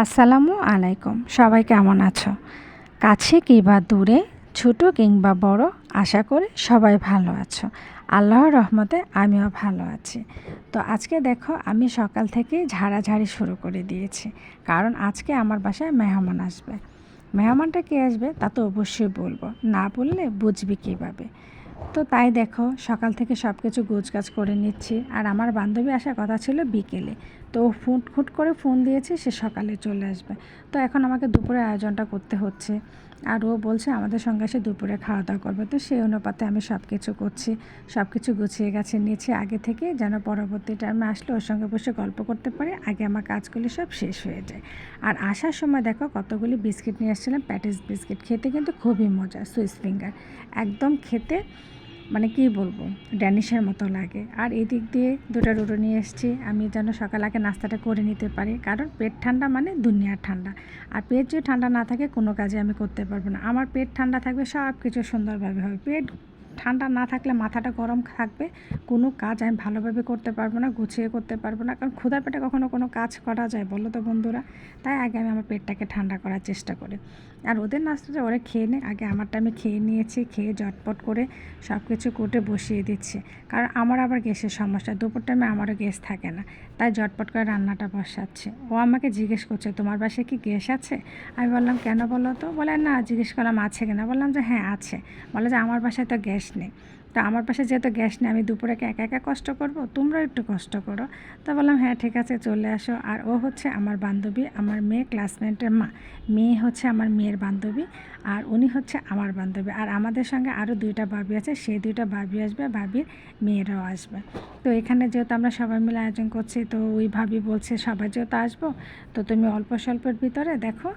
আসসালামু আলাইকুম। সবাই কেমন আছো? কাছে কিংবা দূরে, ছোট কিংবা বড়, আশা করি সবাই ভালো আছো। আল্লাহর রহমতে আমিও ভালো আছি। তো আজকে দেখো, আমি সকাল থেকে ঝাড়াঝাড়ি শুরু করে দিয়েছি। কারণ আজকে আমার বাসায় মেহমান আসবে। মেহমানটা কে আসবে তা তো অবশ্যই বলব। না বললে বুঝবি কীভাবে? তো তাই দেখো, সকাল থেকে সব কিছু গোছগাছ করে নিচ্ছি। আর আমার বান্ধবী আসার কথা ছিল বিকেলে। তো ফুট ফুট করে ফোন দিয়েছে, সে সকালে চলে আসবে। তো এখন আমাকে দুপুরে আয়োজনটা করতে হচ্ছে। আর ও বলছে আমাদের সঙ্গে এসে দুপুরে খাওয়া দাওয়া করবে। তো সেই অনুপাতে আমি সব কিছু করছি। সব কিছু গুছিয়ে গেছে, নিয়েছি আগে থেকে যেন পরবর্তী টাইমে আসলে ওর সঙ্গে বসে গল্প করতে পারি। আগে আমার কাজগুলি সব শেষ হয়ে যায়। আর আসার সময় দেখো কতগুলি বিস্কিট নিয়ে আসছিলাম প্যাটিস বিস্কিট। খেতে কিন্তু খুবই মজা সুইস ফিঙ্গার। একদম খেতে মানে কি বলব? ড্যানিশের মতো লাগে। আর এদিক দিক দিয়ে দুটো রুটো নিয়ে এসেছি। আমি যেন সকাল আগে নাস্তাটা করে নিতে পারি। কারণ পেট ঠান্ডা মানে দুনিয়ার ঠান্ডা। আর পেট যদি ঠান্ডা না থাকে, কোনো কাজে আমি করতে পারব না। আমার পেট ঠান্ডা থাকবে সব কিছু সুন্দরভাবে হবে। পেট ঠান্ডা না থাকলে মাথাটা গরম থাকবে। কোনো কাজ আমি ভালোভাবে করতে পারব না, গুছিয়ে করতে পারব না। কারণ ক্ষুধার পেটে কখনো কোনো কাজ করা যায়, বলো তো বন্ধুরা। তাই আগে আমি আমার পেটটাকে ঠান্ডা করার চেষ্টা করি। আর ওদের নাস্তাটা ওরা খেয়ে নেয় আগে আমারটা আমি খেয়ে নিয়েছি, খেয়ে জটপট করে সব কিছু কোটে বসিয়ে দিচ্ছি। কারণ আমার আবার গ্যাসের সমস্যা। দুপুর টাইমে আমারও গ্যাস থাকে না। তাই জটপট করে রান্নাটা বসাচ্ছে। ও আমাকে জিজ্ঞেস করছে, তোমার বাসায় কি গ্যাস আছে? আমি বললাম, কেন বলো তো? বলে, না, জিজ্ঞেস করলাম, আছে কিনা? বললাম যে হ্যাঁ আছে। বলে যে, আমার বাসায় তো গ্যাস নেই তো আমার পাশে যেহেতু গ্যাস নেই, আমি দুপুরে একা একা কষ্ট করব, তোমরাও একটু কষ্ট করো। তো বললাম হ্যাঁ ঠিক আছে, চলে আসো। আর ও হচ্ছে আমার বান্ধবী, আমার মেয়ে ক্লাসমেটের মা। মেয়ে হচ্ছে আমার মেয়ের বান্ধবী আর উনি হচ্ছে আমার বান্ধবী। আর আমাদের সঙ্গে আরও দুইটা ভাবি আছে, সেই দুইটা ভাবি আসবে, ভাবির মেয়েরাও আসবে। তো এখানে যেহেতু আমরা সবাই মিলে আয়োজন করছি, তো ওই ভাবি বলছে, সবাই যেহেতু আসব, তো তুমি অল্প স্বল্পের ভিতরে দেখো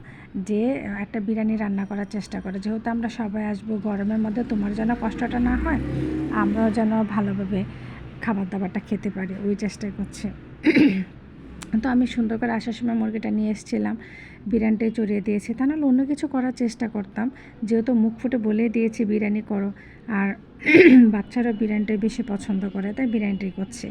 যে একটা বিরিয়ানি রান্না করার চেষ্টা করো। যেহেতু আমরা সবাই আসব, গরমের মধ্যে তোমার যেন কষ্টটা না হয় আমরাও যেন ভালোভাবে খাবার দাবারটা খেতে পারি, ওই চেষ্টাই করছে। তো আমি সুন্দর করে আসার সময় মুরগিটা নিয়ে এসেছিলাম, বিরিয়ানিটাই চড়িয়ে দিয়েছি। তা নাহলে অন্য কিছু করার চেষ্টা করতাম। যেহেতু মুখ ফুটে বলেই দিয়েছি, বিরিয়ানি করো। আর বাচ্চারা বিরিয়ানিটাই বেশি পছন্দ করে, তাই বিরিয়ানিটাই করছে।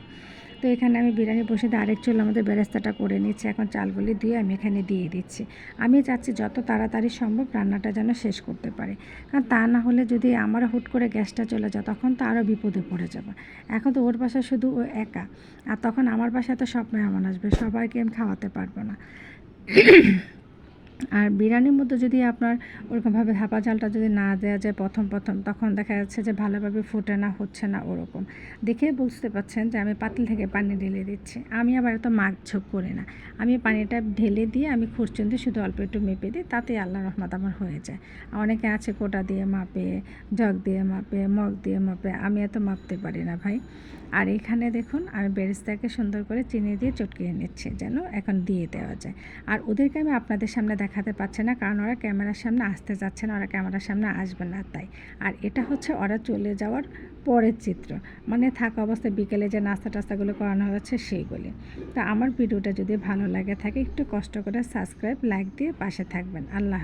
তো এখানে আমি বিরিয়ানি বসে আরেক চুল আমাদের বেরেস্তাটা করে নিচ্ছি। এখন চালগুলি দিয়ে আমি এখানে দিয়ে দিচ্ছি। আমি চাচ্ছি যত তাড়াতাড়ি সম্ভব রান্নাটা যেন শেষ করতে পারে। কারণ তা না হলে যদি আমার হুট করে গ্যাসটা চলে যায়, তখন তো আরও বিপদে পড়ে যাবে। এখন তো ওর বাসায় শুধু ও একা। আর তখন আমার বাসায় তো সব মেহমান আসবে, সবাইকে আমি খাওয়াতে পারব না। আর বিরিয়ানির মধ্যে যদি আপনার ওরকমভাবে হাঁপা জালটা যদি না দেওয়া যায় প্রথম প্রথম, তখন দেখা যাচ্ছে যে ভালোভাবে ফুটে না, হচ্ছে না ওরকম। দেখে বুঝতে পাচ্ছেন যে আমি পাতিল থেকে পানি ঢেলে দিচ্ছি। আমি আবার এত মাছ ঝোঁক করি না। আমি পানিটা ঢেলে দিয়ে আমি খুরচুন দিয়ে শুধু অল্প একটু মেপে দিই তাতে আল্লাহ রহমত আমার হয়ে যায়। অনেকে আছে কোটা দিয়ে মাপে, জগ দিয়ে মাপে, মগ দিয়ে মাপে, আমি এত মাপতে পারি না ভাই। আর এখানে দেখুন, আমি বেরেস্তাকে সুন্দর করে চিনি দিয়ে চটকিয়ে নিচ্ছি যেন এখন দিয়ে দেওয়া যায়। আর ওদেরকে আমি আপনাদের সামনে দেখাতে পারছে না, কারণ ওরা ক্যামেরার সামনে আসতে যাচ্ছে না, ওরা ক্যামেরার সামনে আসবে না তাই। আর এটা হচ্ছে ওরা চলে যাওয়ার পরের চিত্র। মানে থাকা অবস্থায় বিকেলে যে নাস্তা টাস্তাগুলো করানো হচ্ছে সেইগুলি। তা আমার ভিডিওটা যদি ভালো লাগে থাকে, একটু কষ্ট করে সাবস্ক্রাইব লাইক দিয়ে পাশে থাকবেন। আল্লাহ